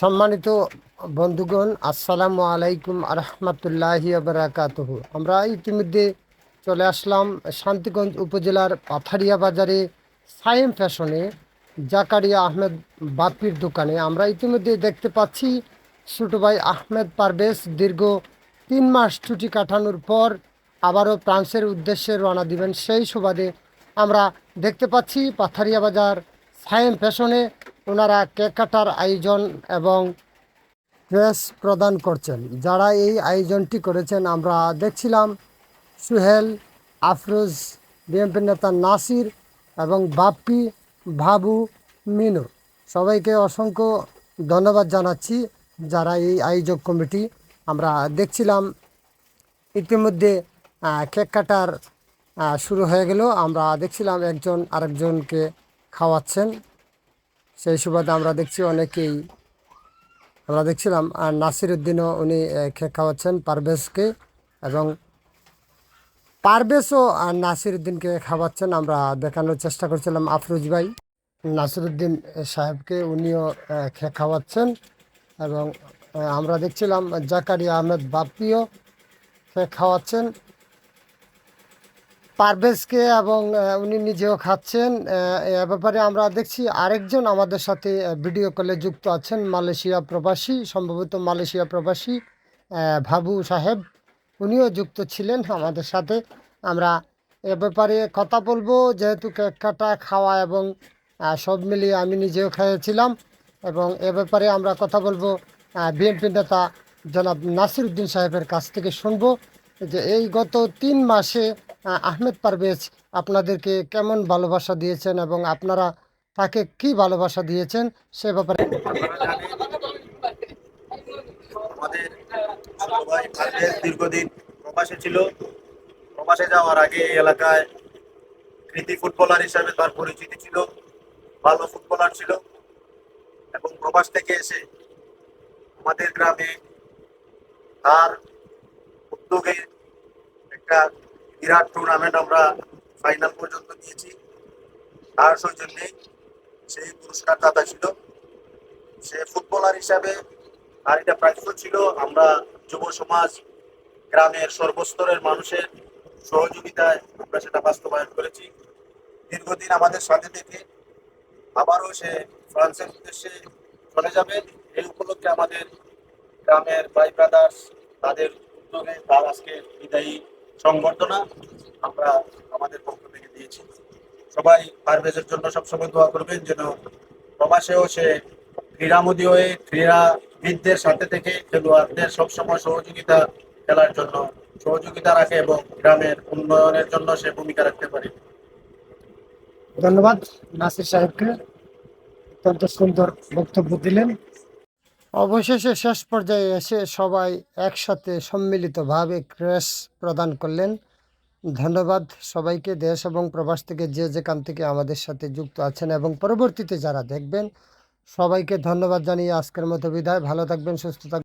সম্মানিত বন্ধুগণ, আসসালামু আলাইকুম আরহামতুল্লাহি বারাকাতুহু। আমরা ইতিমধ্যে চলে আসলাম শান্তিগঞ্জ উপজেলার পাথারিয়া বাজারে সাইম ফ্যাশনে জাকারিয়া আহমেদ বাপির দোকানে। আমরা ইতিমধ্যে দেখতে পাচ্ছি ছোটো ভাই আহমেদ পারভেজ দীর্ঘ তিন মাস ছুটি কাটানোর পর আবারও ফ্রান্সের উদ্দেশ্যে রওনা দিবেন। সেই সুবাদে আমরা দেখতে পাচ্ছি পাথারিয়া বাজার সাইম ফ্যাশনে ওনারা কেক কাটার আয়োজন এবং ড্রেস প্রদান করছেন। যারা এই আয়োজনটি করেছেন, আমরা দেখছিলাম সুহেল, আফরোজ বিএনপি নেতা নাসির এবং বাপ্পি, ভাবু, মিনু। সবাইকে অসংখ্য ধন্যবাদ জানাচ্ছি। যারা এই আয়োজক কমিটি, আমরা দেখছিলাম ইতিমধ্যে কেক কাটার শুরু হয়ে গেল। আমরা দেখছিলাম একজন আরেকজনকে খাওয়াচ্ছেন। সেই সুবাদে আমরা দেখছি অনেকেই, আমরা দেখছিলাম, আর নাসির উদ্দিনও উনি খাওয়াচ্ছেন পারভেজকে এবং পারভেজও আর নাসির উদ্দিনকে খাওয়াচ্ছেন। আমরা দেখানোর চেষ্টা করছিলাম আফরোজ ভাই। নাসিরুদ্দিন সাহেবকে উনিও খাওয়াচ্ছেন এবং আমরা দেখছিলাম জাকারিয়া আহমেদ বাপ্পিও খাওয়াচ্ছেন। পারভেজকে এবং উনি নিজেও খাচ্ছেন। এ ব্যাপারে আমরা দেখছি আরেকজন আমাদের সাথে ভিডিও কলে যুক্ত আছেন মালয়েশিয়া প্রবাসী, সম্ভবত মালয়েশিয়া প্রবাসী ভাবু সাহেব। উনিও যুক্ত ছিলেন আমাদের সাথে। আমরা এ ব্যাপারে কথা বলব। যেহেতু কেক কাটা, খাওয়া এবং সব মিলিয়ে আমি নিজেও খেয়েছিলাম এবং এ ব্যাপারে আমরা কথা বলব বিএনপি নেতা জনাব নাসির উদ্দিন সাহেবের কাছ থেকে শুনব যে এই গত তিন মাসে আহমেদ পারভেজ আপনাদেরকে কেমন ভালোবাসা দিয়েছেন এবং আপনারা তাকে কি ভালোবাসা দিয়েছেন সে ব্যাপারে? আমাদের দীর্ঘদিন প্রবাসে ছিল। প্রবাসে যাওয়ার আগে এলাকায় কৃতি ফুটবলার হিসাবে তার পরিচিতি ছিল, ভালো ফুটবলার ছিল এবং প্রবাস থেকে এসে আমাদের গ্রামে তার উদ্যোগে একটা বিরাট টুর্নামেন্ট আমরা ফাইনাল পর্যন্ত নিয়েছি তার সৌজন্যে সেই পুরস্কার দাতা ছিল। সে ফুটবলার হিসাবে আর এটা প্রাপ্য ছিল। আমরা যুব সমাজ গ্রামের সর্বস্তরের মানুষের সহযোগিতায় আমরা সেটা বাস্তবায়ন করেছি। দীর্ঘদিন আমাদের সাথে থেকে আবারও সে ফ্রান্সের উদ্দেশ্যে চলে যাবে। এই উপলক্ষে আমাদের গ্রামের ভাই ব্রাদার্স তাদের উদ্যোগে তার আজকে বিদায়ী সংবর্ধনা আমরা আমাদের পক্ষ থেকে দিয়েছি। সবাই পারভেজের জন্য সবসময় দোয়া করবেন যেন প্রবাসেও সে ক্রীড়ামোদী হয়ে ক্রীড়াবিদদের সাথে থেকে খেলোয়াড়দের সবসময় সহযোগিতা খেলার জন্য সহযোগিতা রাখে এবং গ্রামের উন্নয়নের জন্য সে ভূমিকা রাখতে পারে। ধন্যবাদ। নাসির সাহেবকে অত্যন্ত সুন্দর বক্তব্য দিলেন। অবশেষে শেষ পর্যায়ে এসে সবাই একসাথে সম্মিলিতভাবে ক্রেস প্রদান করলেন। ধন্যবাদ সবাইকে, দেশ এবং প্রবাস থেকে যে যেখান থেকে আমাদের সাথে যুক্ত আছেন এবং পরবর্তীতে যারা দেখবেন, সবাইকে ধন্যবাদ জানিয়ে আজকের মতো বিদায়। ভালো থাকবেন, সুস্থ থাকবেন।